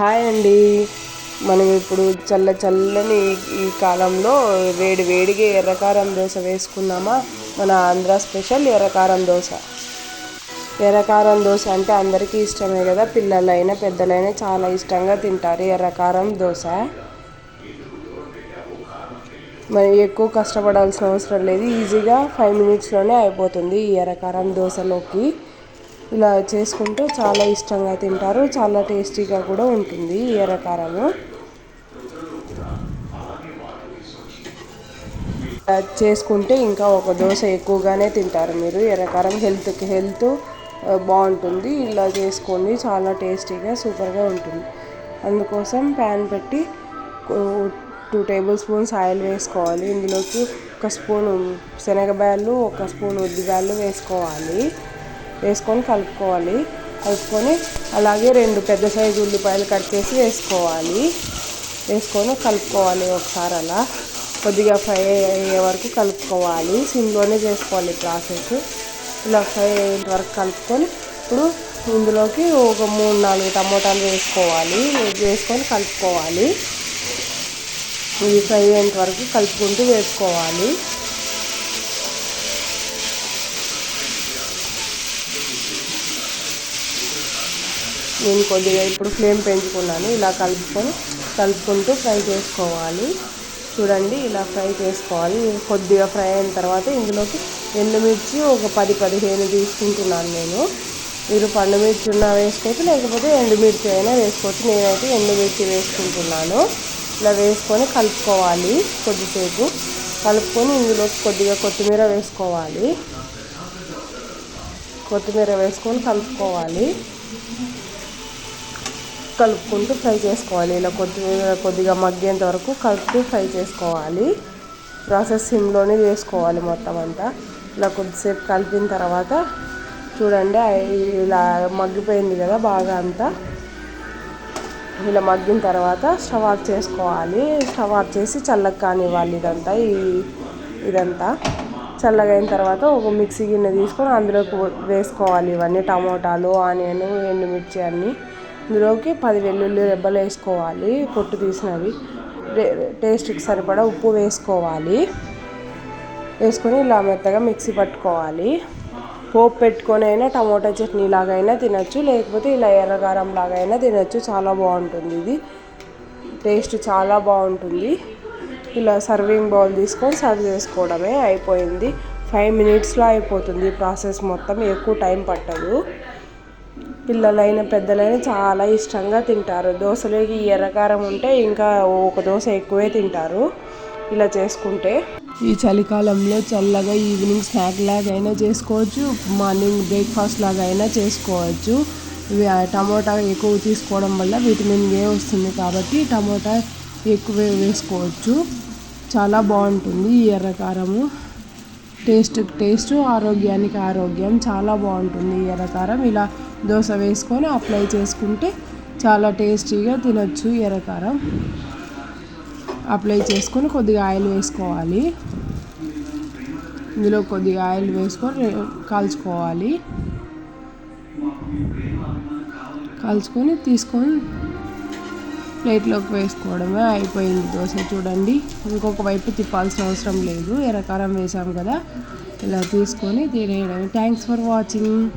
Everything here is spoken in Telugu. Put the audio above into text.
హాయ్ అండి. మనం ఇప్పుడు చల్ల చల్లని ఈ కాలంలో వేడి వేడిగా ఎర్రకారం దోశ వేసుకున్నామా? మన ఆంధ్ర స్పెషల్ ఎర్రకారం దోశ. ఎర్రకారం దోశ అంటే అందరికీ ఇష్టమే కదా? పిల్లలైనా పెద్దలైనా చాలా ఇష్టంగా తింటారు ఎర్రకారం దోశ. మరి ఎక్కువ కష్టపడాల్సిన అవసరం లేదు. ఈజీగా ఫైవ్ మినిట్స్లోనే అయిపోతుంది ఈ ఎర్రకారం దోశలోకి. ఇలా చేసుకుంటే చాలా ఇష్టంగా తింటారు చాలా టేస్టీగా కూడా ఉంటుంది ఈ ఎర్రకారము. చేసుకుంటే ఇంకా ఒక దోశ ఎక్కువగానే తింటారు మీరు. ఎర్రకారం హెల్త్కి హెల్త్ బాగుంటుంది. ఇలా చేసుకోండి చాలా టేస్టీగా సూపర్గా ఉంటుంది. అందుకోసం ప్యాన్ పెట్టి టూ టేబుల్ స్పూన్స్ ఆయిల్ వేసుకోవాలి. ఇందులోకి ఒక స్పూన్ శనగబ్యాళ్ళు ఒక స్పూన్ ఉద్దిబ్యాళ్ళు వేసుకోవాలి. వేసుకొని కలుపుకోవాలి. కలుపుకొని అలాగే రెండు పెద్ద సైజు ఉల్లిపాయలు కట్ చేసి వేసుకోవాలి. వేసుకొని కలుపుకోవాలి ఒకసారి అలా. కొద్దిగా ఫ్రై అయ్యే వరకు కలుపుకోవాలి. సిమ్లోనే చేసుకోవాలి ప్రాసెస్. ఇలా ఫ్రై అయ్యేంత వరకు కలుపుకొని ఇప్పుడు ఇందులోకి ఒక మూడు నాలుగు టమోటాలు వేసుకోవాలి. వేసుకొని కలుపుకోవాలి. ఇది ఫ్రై అయ్యేంత వరకు కలుపుకుంటూ వేసుకోవాలి. నేను కొద్దిగా ఇప్పుడు ఫ్లేమ్ పెంచుకున్నాను. ఇలా కలుపుకొని కలుపుకుంటూ ఫ్రై చేసుకోవాలి. చూడండి ఇలా ఫ్రై చేసుకోవాలి. కొద్దిగా ఫ్రై అయిన తర్వాత ఇందులోకి ఎండుమిర్చి ఒక పది పదిహేను తీసుకుంటున్నాను నేను. మీరు పండుమిర్చి ఉన్న వేసుకోవచ్చు లేకపోతే ఎండుమిర్చి అయినా వేసుకోవచ్చు. నేనైతే ఎండుమిర్చి వేసుకుంటున్నాను. ఇలా వేసుకొని కలుపుకోవాలి కొద్దిసేపు. కలుపుకొని ఇందులోకి కొద్దిగా కొత్తిమీర వేసుకోవాలి. కొత్తిమీర వేసుకొని కలుపుకోవాలి. కలుపుకుంటూ ఫ్రై చేసుకోవాలి. ఇలా కొద్దిగా కొద్దిగా మగ్గేంత వరకు కలుపుతూ ఫ్రై చేసుకోవాలి. ప్రాసెస్ సిమ్లోనే చేసుకోవాలి మొత్తం అంతా. ఇలా కొద్దిసేపు కలిపిన తర్వాత చూడండి ఇలా మగ్గిపోయింది కదా బాగా అంతా. ఇలా మగ్గిన తర్వాత స్టవ్ ఆఫ్ చేసుకోవాలి. స్టవ్ ఆఫ్ చేసి చల్లగా కానివ్వాలి ఇదంతా ఈ ఇదంతా. చల్లగా అయిన తర్వాత ఒక మిక్సీ గిన్నె తీసుకొని అందులోకి వేసుకోవాలి ఇవన్నీ టమోటాలు ఆనియన్ ఎండుమిర్చి అన్నీ. ఇందులోకి పది వెల్లుల్లి రెబ్బలు వేసుకోవాలి పొట్టు తీసినవి. టేస్ట్కి సరిపడా ఉప్పు వేసుకోవాలి. వేసుకొని ఇలా మెత్తగా మిక్సీ పట్టుకోవాలి. పోపు పెట్టుకొని అయినా టమోటా చట్నీ లాగైనా తినచ్చు లేకపోతే ఇలా ఎర్రగారం లాగైనా తినచ్చు. చాలా బాగుంటుంది ఇది. టేస్ట్ చాలా బాగుంటుంది. ఇలా సర్వింగ్ బౌల్ తీసుకొని సర్వ్ చేసుకోవడమే అయిపోయింది. ఫైవ్ మినిట్స్లో అయిపోతుంది ప్రాసెస్ మొత్తం. ఎక్కువ టైం పట్టదు. పిల్లలైన పెద్దలైన చాలా ఇష్టంగా తింటారు. దోశలోకి ఎర్రకారం ఉంటే ఇంకా ఒక దోశ ఎక్కువే తింటారు ఇలా చేసుకుంటే. ఈ చలికాలంలో చల్లగా ఈవినింగ్ స్నాక్ లాగా అయినా చేసుకోవచ్చు మార్నింగ్ బ్రేక్ఫాస్ట్ లాగా అయినా చేసుకోవచ్చు టమోటా ఎక్కువ తీసుకోవడం వల్ల విటమిన్ ఏ వస్తుంది కాబట్టి టమోటా ఎక్కువ వేసుకోవచ్చు. చాలా బాగుంటుంది ఈ ఎర్రకారము. టేస్ట్ టేస్ట్ ఆరోగ్యానికి ఆరోగ్యం. చాలా బాగుంటుంది ఈ ఎర్రకారం. ఇలా దోశ వేసుకొని అప్లై చేసుకుంటే చాలా టేస్టీగా తినచ్చు ఎర్రకారం. అప్లై చేసుకొని కొద్దిగా ఆయిల్ వేసుకోవాలి. ఇందులో కొద్దిగా ఆయిల్ వేసుకొని కాల్చుకోవాలి. కాల్చుకొని తీసుకొని ప్లేట్లోకి వేసుకోవడమే అయిపోయింది దోశ చూడండి. ఇంకొక వైపు తిప్పాల్సిన అవసరం లేదు. ఎర్రకారం వేసాం కదా ఇలా తీసుకొని తినేయడం థ్యాంక్స్ ఫర్ వాచింగ్